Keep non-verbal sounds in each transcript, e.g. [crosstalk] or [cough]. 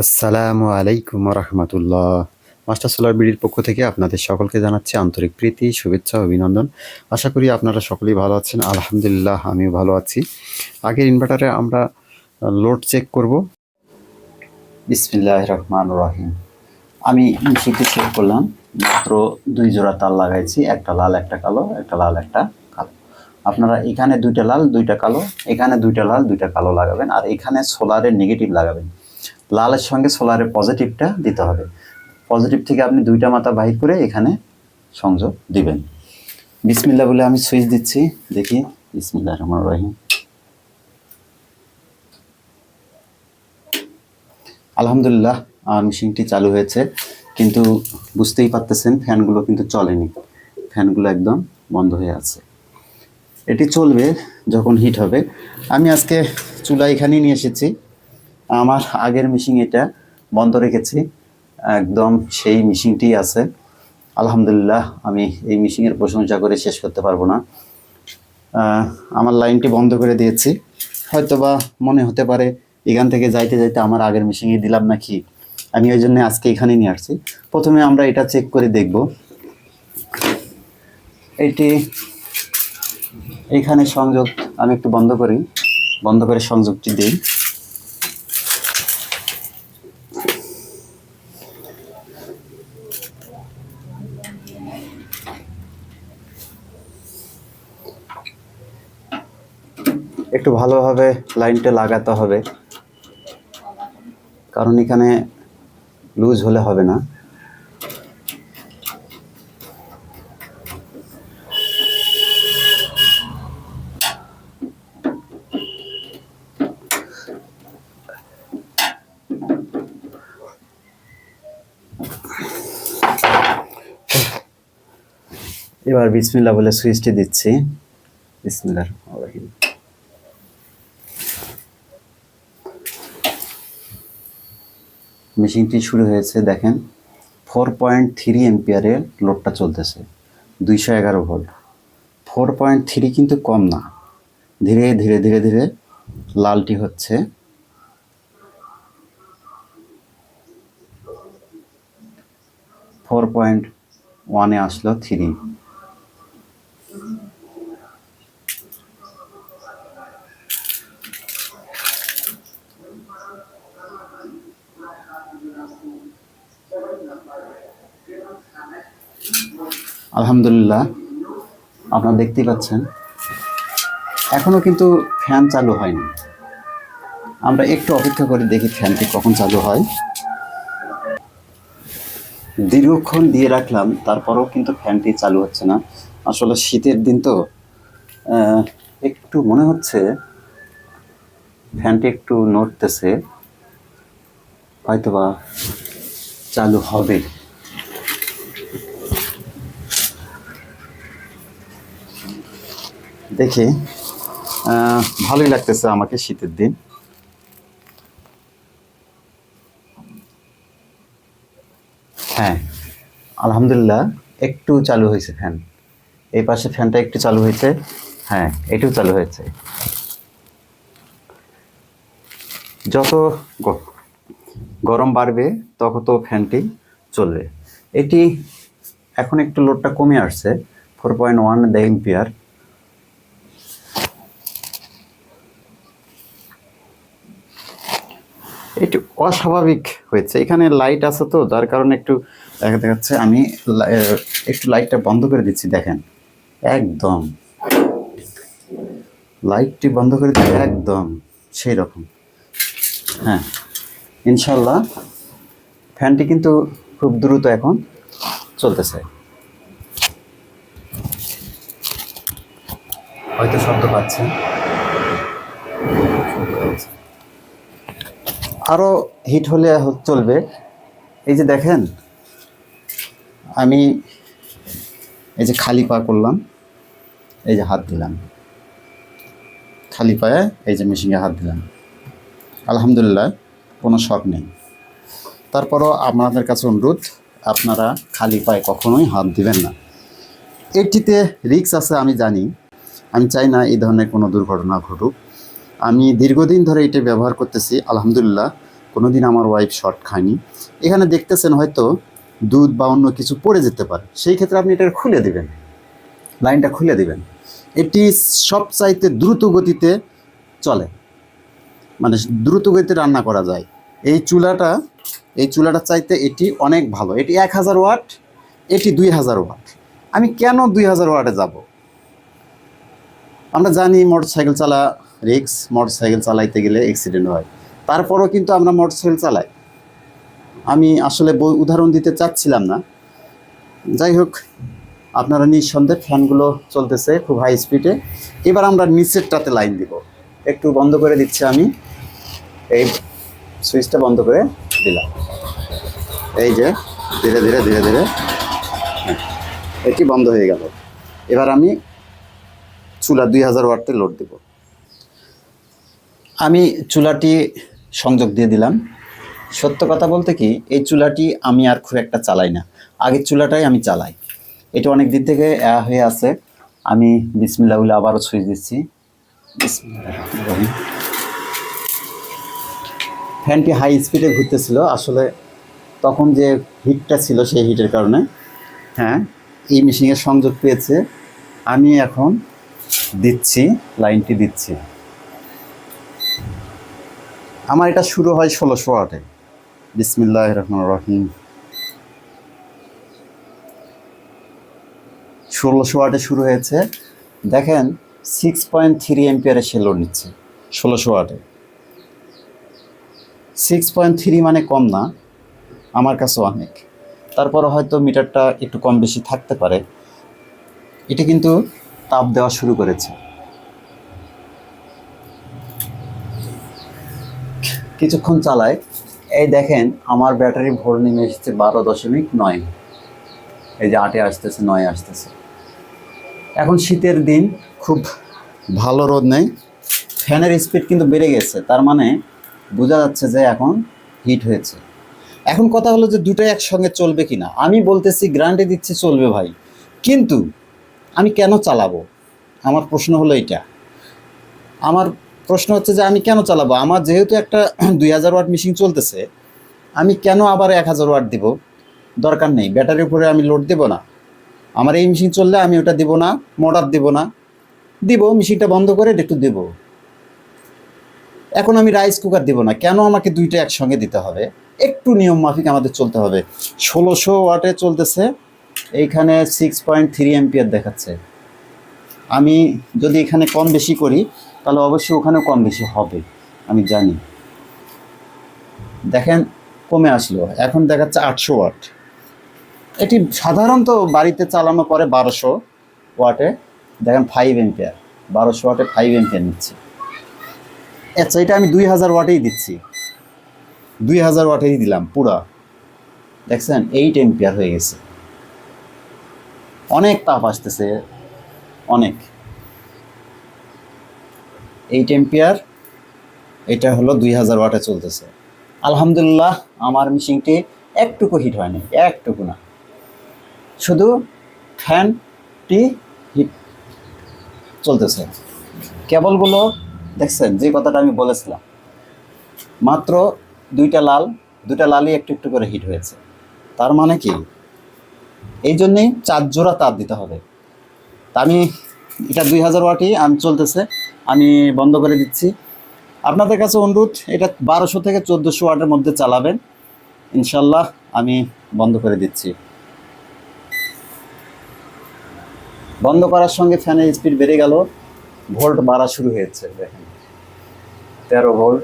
আসসালামু আলাইকুম রহমতুল্লাহ master solar বিডির পক্ষ থেকে আপনাদের সকলকে জানাচ্ছি আন্তরিক প্রীতি, শুভেচ্ছা, অভিনন্দন। আশা করি আপনারা সকলেই ভালো আছেন। আলহামদুলিল্লাহ, আমিও ভালো আছি। আগের ইনভার্টারে আমরা লোড চেক করব। বিসমিল্লাহ রহমান রহিম। আমি মিশিকে চেক করলাম। মাত্র দুই জোড়া তার লাগাইছি। একটা লাল, একটা কালো, একটা লাল, একটা কালো। আপনারা এখানে দুইটা লাল, দুইটা কালো, এখানে দুইটা লাল, দুইটা কালো লাগাবেন। আর এখানে সোলারের নেগেটিভ লাগাবেন। লালের সঙ্গে সোলারের পজিটিভটা দিতে হবে। পজিটিভ থেকে আপনি দুইটা মাথা বাহির করে এখানে সংযোগ দিবেন। বিসমিল্লা বলে আমি সুইচ দিচ্ছি। দেখি, বিসমিল্লাহ রহমান রহিম। আলহামদুলিল্লাহ মেশিনটি চালু হয়েছে। কিন্তু বুঝতেই পারতেছেন, ফ্যানগুলো কিন্তু চলেনি। ফ্যানগুলো একদম বন্ধ হয়ে আছে। এটি চলবে যখন হিট হবে। আমি আজকে চুলা এখানেই নিয়ে এসেছি। আমার আগের মেশিন এটা বন্ধ রেখেছি। একদম সেই মেশিনটি আছে। আলহামদুলিল্লাহ, আমি এই মেশিনের প্রশংসা করে শেষ করতে পারব না। আমার লাইনটি বন্ধ করে দিয়েছি। হয়তোবা মনে হতে পারে এখান থেকে যাইতে যাইতে আমার আগের মেশিনে দিলাম নাকি? আমি ওই জন্য আজকে এখানে নিয়ে আসছি। প্রথমে আমরা এটা চেক করে দেখব। এটি এখানে সংযোগ, আমি একটু বন্ধ করি। বন্ধ করে সংযোগটি দিই। একটু ভালোভাবে লাইনটা লাগাতে হবে। কারণ এখানে লুজ হলে হবে না। এবার বিসমিল্লা বলে সুইচটি দিচ্ছি। বিসমিল্লাহ রহিম। মেশিনটি শুরু হয়েছে, দেখেন ফোর পয়েন্ট থ্রি এম্পিয়ারে লোডটা চলতেছে, দুইশো এগারো ভোল্ট ফোর পয়েন্ট থ্রি কিন্তু কম না। ধীরে ধীরে ধীরে ধীরে লালটি হচ্ছে। ফোর পয়েন্ট ওয়ানে আসলো থ্রি আলহামদুলিল্লাহ, আপনারা দেখতেই পাচ্ছেন। এখনও কিন্তু ফ্যান চালু হয়নি। আমরা একটু অপেক্ষা করে দেখি ফ্যানটি কখন চালু হয়। দীর্ঘক্ষণ দিয়ে রাখলাম, তারপরেও কিন্তু ফ্যানটি চালু হচ্ছে না। আসলে শীতের দিন তো একটু মনে হচ্ছে ফ্যানটি একটু নড়তেছে, হয়তোবা চালু হবে। দেখে। ভালোই লাগতেছে আমাকে শীতের দিন। হ্যাঁ আলহামদুলিল্লাহ, একটু চালু হয়েছে ফ্যান। এই পাশে ফ্যানটা একটু চালু হয়েছে। হ্যাঁ এটিও চালু হয়েছে। যত গরম বাড়বে, তত তো ফ্যানটি চলবে। এটি এখন একটু লোডটা কমে আসছে four point one the ampere একটু অস্বাভাবিক হয়েছে। এখানে লাইট আছে তো, যার কারণে একটু, দেখা যাচ্ছে আমি একটু লাইটটা বন্ধ করে দিচ্ছি, দেখেন। একদম। লাইটটি বন্ধ করে দিচ্ছি, একদম। সেই রকম। হ্যাঁ ইনশাল্লাহ ফ্যানটি কিন্তু খুব দ্রুত এখন চলতেছে। হয়তো শব্দ পাচ্ছেন। আরও হিট হলে চলবে। এই যে দেখেন, আমি এই যে খালি পা করলাম এই যে হাত দিলাম। খালি পায়ে এই যে মেশিনে হাত দিলাম। আলহামদুলিল্লাহ, কোনো শখ নেই। তারপরও আপনাদের কাছে অনুরোধ, আপনারা খালি পায়ে কখনোই হাত দিবেন না। এটিতে রিক্স আছে, আমি জানি। আমি চাই না এই ধরনের কোনো দুর্ঘটনা ঘটুক। আমি দীর্ঘদিন ধরে এটা ব্যবহার করতেছি, আলহামদুলিল্লাহ। কোনোদিন আমার ওয়াইফ শর্ট খায়নি। এখানে দেখতেছেন হয়তো দুধ বা অন্য কিছু পড়ে যেতে পারে। সেই ক্ষেত্রে আপনি এটা খুলে দিবেন। লাইনটা খুলে দিবেন। এটি সবচাইতে দ্রুত গতিতে চলে। মানে দ্রুত গতিতে রান্না করা যায়। এই চুলাটা এই চুলাটা চাইতে এটি অনেক ভালো। এটি এক হাজার ওয়াট, এটি দুই হাজার ওয়াট। আমি কেন দুই হাজার ওয়াটে যাব? আমরা জানি মোটর সাইকেল চালা রিক্স মোটর সাইকেল চালাইতে গেলে অ্যাক্সিডেন্ট হয়। তারপরও কিন্তু আমরা মোটর সাইকেল চালাই। আমি আসলে উদাহরণ দিতে চাচ্ছিলাম না। যাই হোক আপনারা নিঃসন্দেহে ফ্যানগুলো চলতেছে খুব হাই স্পিডে এবার আমরা নিচেরটাতে লাইন দিব। একটু বন্ধ করে দিচ্ছি আমি। এই সুইচটা বন্ধ করে দিলাম। এই যে ধীরে ধীরে ধীরে ধীরে। হ্যাঁ, এটি বন্ধ হয়ে গেল। এবার আমি চুলা দুই হাজার ওয়াটে লোড দেব। আমি চুলাটি সংযোগ দিয়ে দিলাম। সত্য কথা বলতে কি, এই চুলাটি আমি আর খুব একটা চালাই না। আগের চুলাটাই আমি চালাই। এটা অনেক দিন থেকে হয়ে আছে। আমি বিসমিল্লা বলে আবারও ছুঁয়ে দিচ্ছি। ফ্যানটি হাই স্পিডে ঘুরতেছিল। আসলে তখন যে হিটটা ছিল সেই হিটের কারণে। হ্যাঁ এই মেশিনের সংযোগ পেয়েছে। আমি এখন দিচ্ছি, লাইনটি দিচ্ছি। আমার এটা শুরু হয় ষোলোশো আটে। বিসমিল্লাহ রহমান রহিম। ষোলোশো আটে শুরু হয়েছে। দেখেন সিক্স পয়েন্ট থ্রি এম্পিয়ারে সে লোড নিচ্ছে, ষোলোশো আটে। সিক্স পয়েন্ট থ্রি মানে কম না, আমার কাছে অনেক। তারপরে হয়তো মিটারটা একটু কম বেশি থাকতে পারে। এটা কিন্তু তাপ দেওয়া শুরু করেছে। কিছুক্ষণ চালায়, এই দেখেন আমার ব্যাটারি ভোর নেমে এসেছে বারো দশমিক নয়। এই যে আটে আসতেছে, নয় আসতেছে। এখন শীতের দিন, খুব ভালো রোদ নেই। ফ্যানের স্পিড কিন্তু বেড়ে গেছে, তার মানে বোঝা যাচ্ছে যে এখন হিট হয়েছে। এখন কথা হলো যে দুটো একসঙ্গে চলবে কিনা। আমি বলতেছি, গ্যারান্টি দিচ্ছি চলবে ভাই। কিন্তু আমি কেন চালাবো? আমার প্রশ্ন হলো এটা আমার প্রশ্ন হচ্ছে যে আমি কেন চালাবো? আমার যেহেতু একটা [clears throat] দুই হাজার ওয়াট মেশিন চলতেছে, আমি কেন আবার এক হাজার ওয়াট দিব? দরকার নেই, ব্যাটারির উপরে আমি লোড দেবো না। আমার এই মেশিন চললে আমি ওটা দেবো না মোটর দেবো না। দিব মেশিনটা বন্ধ করে একটু দেবো। এখন আমি রাইস কুকার দিব না, কেন আমাকে দুইটা একসঙ্গে দিতে হবে? একটু নিয়ম মাফিক আমাদের চলতে হবে। ষোলোশো ওয়াটে চলতেছে এইখানে সিক্স পয়েন্ট থ্রি এম্পিয়ার দেখাচ্ছে। আমি যদি এখানে কম বেশি করি, তাহলে অবশ্যই ওখানেও কম বেশি হবে, আমি জানি। দেখেন, কমে আসলো। এখন দেখাচ্ছে আটশো ওয়াট। এটি সাধারণত বাড়িতে চালানো পরে বারোশো ওয়াটে, দেখেন ফাইভ এম্পিয়ার বারোশো ওয়াটে ফাইভ এম্পিয়ার নিচ্ছে। আচ্ছা এটা আমি দুই হাজার ওয়াটেই দিচ্ছি। দুই হাজার ওয়াটেই দিলাম, পুরা। দেখছেন এইট এম্পিয়ার হয়ে গেছে। অনেক তাপ আসতেছে, অনেক। এইট এম্পিয়ার এটা হলো দুই হাজার ওয়াটে চলতেছে। আলহামদুলিল্লাহ, আমার মেশিনটি একটুকু হিট হয়নি, একটুকু না। শুধু ফ্যানটি হিট চলতেছে। কেবলগুলো, দেখছেন, যে কথাটা আমি বলেছিলাম। মাত্র দুইটা লাল, দুইটা লালই একটু একটু করে হিট হয়েছে। তার মানে কি? এই জন্যেই চার জোড়া তার দিতে হবে। তা আমি, এটা দুই হাজার ওয়াটই আমি চলতেছে, আমি বন্ধ করে দিচ্ছি। আপনাদের কাছে অনুরোধ, এটা বারোশো থেকে চোদ্দোশো ওয়াটের মধ্যে চালাবেন। ইনশাল্লাহ আমি বন্ধ করে দিচ্ছি। বন্ধ করার সঙ্গে ফ্যানের স্পিড বেড়ে গেল। ভোল্ট বাড়া শুরু হয়েছে, দেখেন। তেরো ভোল্ট।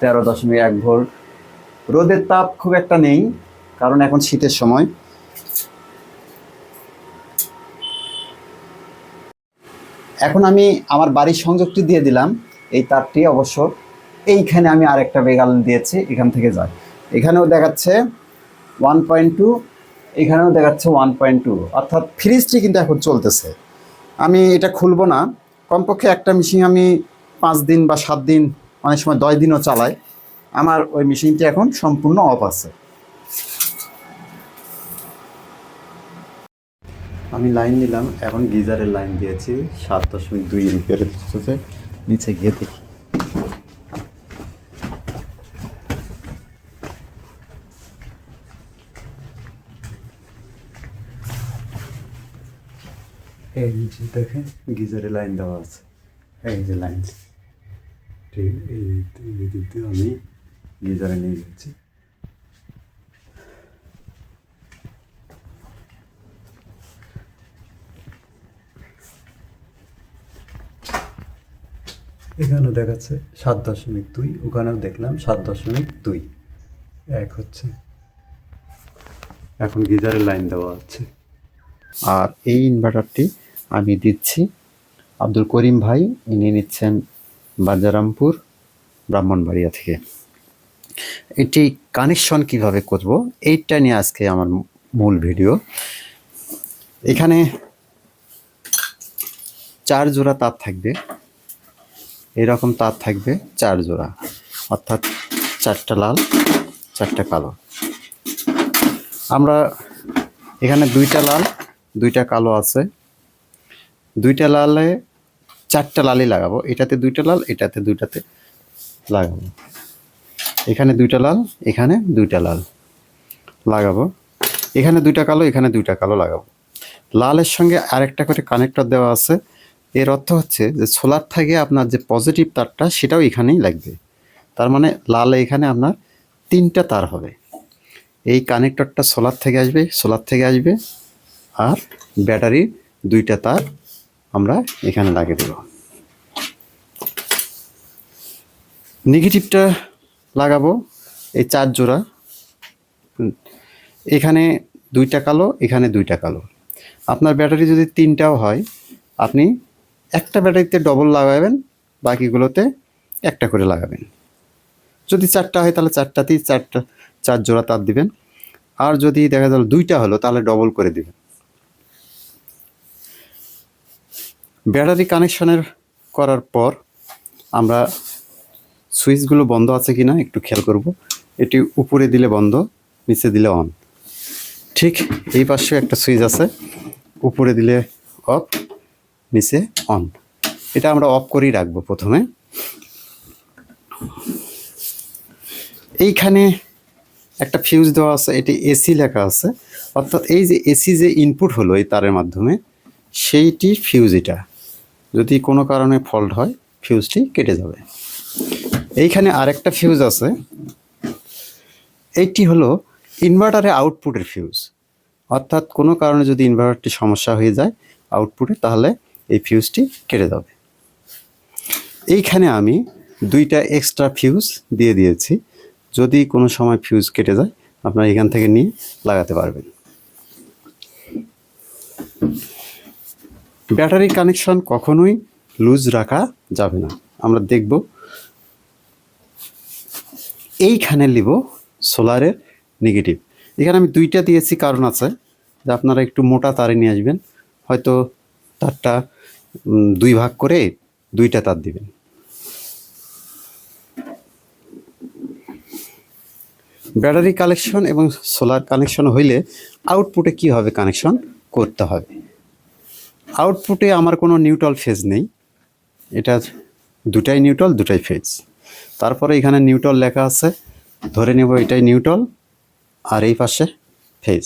তেরো দশমিক এক ভোল্ট। রোদের তাপ খুব একটা নেই, কারণ এখন শীতের সময়। এখন আমি আমার বাড়ির সংযোগটি দিয়ে দিলাম, এই তারটি অবশ্য। এইখানে আমি আরেকটা বেগাল দিয়েছি, এখান থেকে যায়। এখানেও দেখাচ্ছে ওয়ান পয়েন্ট টু, এখানেও দেখাচ্ছে ওয়ান পয়েন্ট টু। অর্থাৎ ফ্রিজটি কিন্তু এখন চলতেছে। আমি এটা খুলবো না। কমপক্ষে একটা মেশিন আমি পাঁচ দিন বা সাত দিন অনেক সময় দশ দিনও চালায়। আমার ওই মেশিনটি এখন সম্পূর্ণ অফ আছে। আমি লাইন নিলাম, এখন গিজারের লাইন দিয়েছি, সাত দশমিক দুই এমপিয়ার হচ্ছে নিচে গিয়ে দেখি। এই যে দেখেন, গিজারের লাইন দেওয়া আছে। এই যে লাইন ঠিক এই আমি গিজারে নিয়ে যাচ্ছি। এখানেও দেখাচ্ছে সাত দশমিক দুই, ওখানেও দেখলাম সাত দশমিক দুই। এক হচ্ছে। এখন গিজারের লাইন দেওয়া আছে। আর এই ইনভার্টারটি আমি দিচ্ছি। আব্দুল করিম ভাই, ইনি নিচ্ছেন বাজারামপুর ব্রাহ্মণবাড়িয়া থেকে। এটি কানেকশন কীভাবে করব, এইটা নিয়ে আজকে আমার মূল ভিডিও। এখানে চার জোড়া তার থাকবে। এরকম তার থাকবে চার জোড়া, অর্থাৎ চারটা লাল, চারটা কালো। আমরা এখানে দুইটা লাল, দুইটা কালো আছে। দুইটা লালে চারটা লালই লাগাবো। এটাতে দুইটা লাল, এটাতে দুইটাতে লাগাবো। এখানে দুইটা লাল, এখানে দুইটা লাল লাগাবো। এখানে দুইটা কালো, এখানে দুইটা কালো লাগাবো। লালের সঙ্গে আরেকটা করে কানেক্টর দেওয়া আছে। এর অর্থ হচ্ছে যে সোলার থেকে আপনার যে পজিটিভ তারটা, সেটাও এখানেই লাগবে। তার মানে লাল এখানে আপনার তিনটা তার হবে। এই কানেক্টরটা সোলার থেকে আসবে সোলার থেকে আসবে, আর ব্যাটারি দুইটা তার আমরা এখানে লাগিয়ে দেব। নেগেটিভটা লাগাবো, এই চার জোড়া। এখানে দুইটা কালো, এখানে দুইটা কালো। আপনার ব্যাটারি যদি তিনটাও হয়, আপনি একটা ব্যাটারিতে ডবল লাগাবেন, বাকিগুলোতে একটা করে লাগাবেন। যদি চারটা হয়, তাহলে চারটাতেই চারটা, চার জোড়া তার দিবেন। আর যদি দেখা গেল দুইটা হলো, তাহলে ডবল করে দিবেন। ব্যাটারি কানেকশনের করার পর আমরা সুইচগুলো বন্ধ আছে কি না একটু খেয়াল করব। এটি উপরে দিলে বন্ধ, নিচে দিলে অন। ঠিক এই পাশে একটা সুইচ আছে, উপরে দিলে অফ, নিচে অন। এটা আমরা অফ করেই রাখব প্রথমে। এইখানে একটা ফিউজ দেওয়া আছে, এটি এসি লেখা আছে। অর্থাৎ এই যে এসি যে ইনপুট হলো এই তারের মাধ্যমে, সেইটি ফিউজ এটা। যদি কোনো কারণে ফল্ট হয় ফিউজটি কেটে যাবে। এইখানে আরেকটা ফিউজ আছে। এইটি হলো ইনভার্টারে আউটপুটের ফিউজ অর্থাৎ কোনো কারণে যদি ইনভার্টারটি সমস্যা হয়ে যায় আউটপুটে তাহলে এই ফিউজটি কেটে যাবে। এইখানে আমি দুইটা এক্সট্রা ফিউজ দিয়ে দিয়েছি। যদি কোনো সময় ফিউজ কেটে যায়, আপনারা এখান থেকে নিয়ে লাগাতে পারবেন। ব্যাটারি কানেকশন কখনোই লুজ রাখা যাবে না। আমরা দেখব। এইখানে নিব সোলারের নেগেটিভ। এখানে আমি দুইটা দিয়েছি কারণ আছে, যে আপনারা একটু মোটা তারে নিয়ে আসবেন। হয়তো তারটা দুই ভাগ করে দুইটা তার দিবেন। ব্যাটারি কানেকশন এবং সোলার কানেকশন হইলে আউটপুটে কীভাবে কানেকশন? করতে হবে। আউটপুটে আমার কোনো নিউট্রাল ফেজ নেই। এটা দুটাই নিউট্রাল দুটাই ফেজ তারপরে এখানে নিউট্রাল লেখা আছে। ধরে নেব এটাই নিউট্রাল আর এই পাশে ফেজ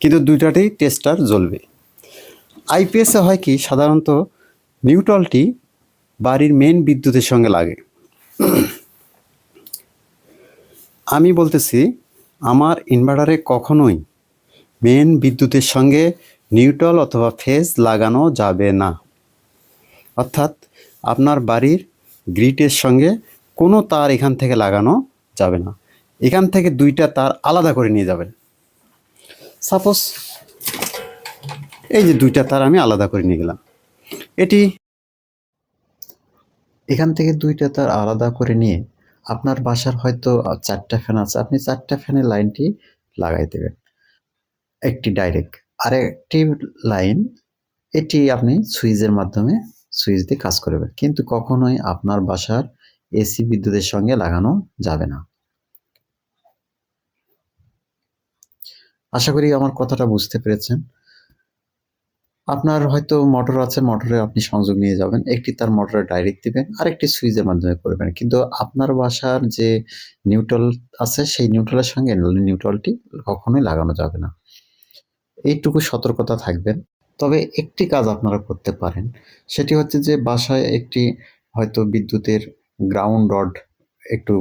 কিন্তু দুইটাতেই টেস্টার জ্বলবে। আইপিএসে হয় কি, সাধারণত নিউট্রালটি বাড়ির মেন বিদ্যুতের সঙ্গে লাগে। আমি বলতেছি, আমার ইনভার্টারে কখনোই মেন বিদ্যুতের সঙ্গে নিউট্রাল অথবা ফেজ লাগানো যাবে না। অর্থাৎ আপনার বাড়ির গ্রিটের সঙ্গে কোনো তার এখান থেকে লাগানো যাবে না। এখান থেকে দুইটা তার আলাদা করে নিয়ে যাবেন। সাপোজ এই যে দুইটা তার আমি আলাদা করে নিয়ে গেলাম। এটি এখান থেকে দুইটা তার আলাদা করে নিয়ে আপনার বাসার হয়তো চারটা ফ্যান আছে, আপনি চারটা ফ্যানের লাইনটি লাগাই দেবেন। একটি ডাইরেক্ট। আর একটি লাইন, এটি আপনি সুইচের মাধ্যমে সুইচ দিয়ে কাজ করবেন কিন্তু কখনোই আপনার বাসার এসি বিদ্যুতের সঙ্গে লাগানো যাবে না। আশা করি আমার কথাটা বুঝতে পেরেছেন। আপনার হয়তো মোটর আছে, মোটরে আপনি সংযোগ নিয়ে যাবেন। একটি তার মোটরে ডাইরেক্ট দিবেন, আরেকটি সুইচের মাধ্যমে করবেন কিন্তু আপনার বাসার যে নিউট্রাল আছে, সেই নিউট্রালের সঙ্গে নিউট্রালটি কখনোই লাগানো যাবে না। এইটুকু সতর্কতা থাকবেন। তবে একটি কাজ আপনারা করতে পারেন, সেটি হচ্ছে যে বাসায় একটি হয়তো বিদ্যুতের গ্রাউন্ড রড একটু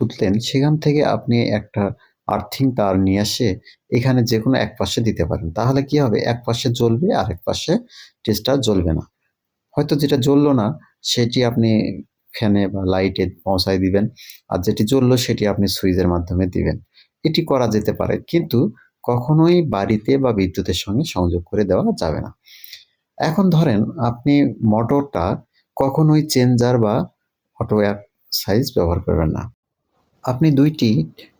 পুঁতলেন সেখান থেকে আপনি একটা আর্থিং তার নিয়ে এসে এখানে যে কোনো এক পাশে দিতে পারেন। তাহলে কি হবে? এক পাশে জ্বলবে আর এক পাশে টেস্টটা জ্বলবে না। হয়তো যেটা জ্বললো না, সেটি আপনি ফ্যানে বা লাইটে পৌঁছায় দিবেন, আর যেটি জ্বললো সেটি আপনি সুইচের মাধ্যমে দিবেন। এটি করা যেতে পারে। কিন্তু কখনোই বাড়িতে বা বিদ্যুতের সঙ্গে সংযোগ করে দেওয়া যাবে না। এখন ধরেন আপনি মোটরটা কখনোই চেঞ্জার বা অটো অ্যাপ সাইজ ব্যবহার করবেন না। আপনি দুইটি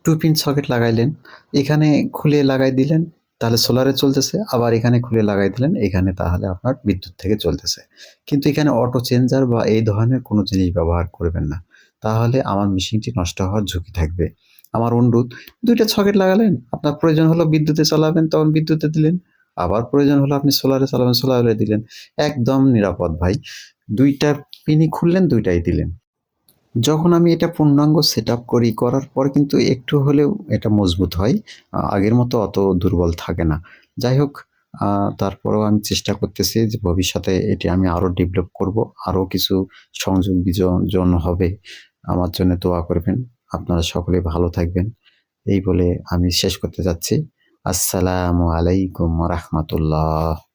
টু পিন সকেট লাগাইলেন, এখানে খুলে লাগাই দিলেন, তাহলে সোলারে চলতেছে, আবার এখানে খুলে লাগাই দিলেন, এখানে তাহলে আপনার বিদ্যুৎ থেকে চলতেছে। কিন্তু এখানে অটো চেঞ্জার বা এই ধরনের কোনো জিনিস ব্যবহার করবেন না। তাহলে আমার মেশিনটি নষ্ট হওয়ার ঝুঁকি থাকবে। আমার অনুরোধ, দুইটা সকেট লাগালেন, আপনার প্রয়োজন হলো বিদ্যুতে চালাবেন, তখন বিদ্যুতে দিলেন, আবার প্রয়োজন হলো আপনি সোলারে চালাবেন, সোলারে দিলেন। একদম নিরাপদ ভাই, দুইটা পিনি খুললেন, দুইটাই দিলেন। যখন আমি এটা পূর্ণাঙ্গ সেট করি, করার পর কিন্তু একটু হলেও এটা মজবুত হয়, আগের মতো অত দুর্বল থাকে না। যাই হোক তারপরেও আমি চেষ্টা করতেছি যে ভবিষ্যতে এটি আমি আরও ডেভেলপ করব, আরও কিছু সংযোগ বিজন হবে। আমার জন্য দোয়া করবেন। আপনারা সকলে ভালো থাকবেন। এই বলে আমি শেষ করতে যাচ্ছি। আসসালামু আলাইকুম রহমতুল্লাহ।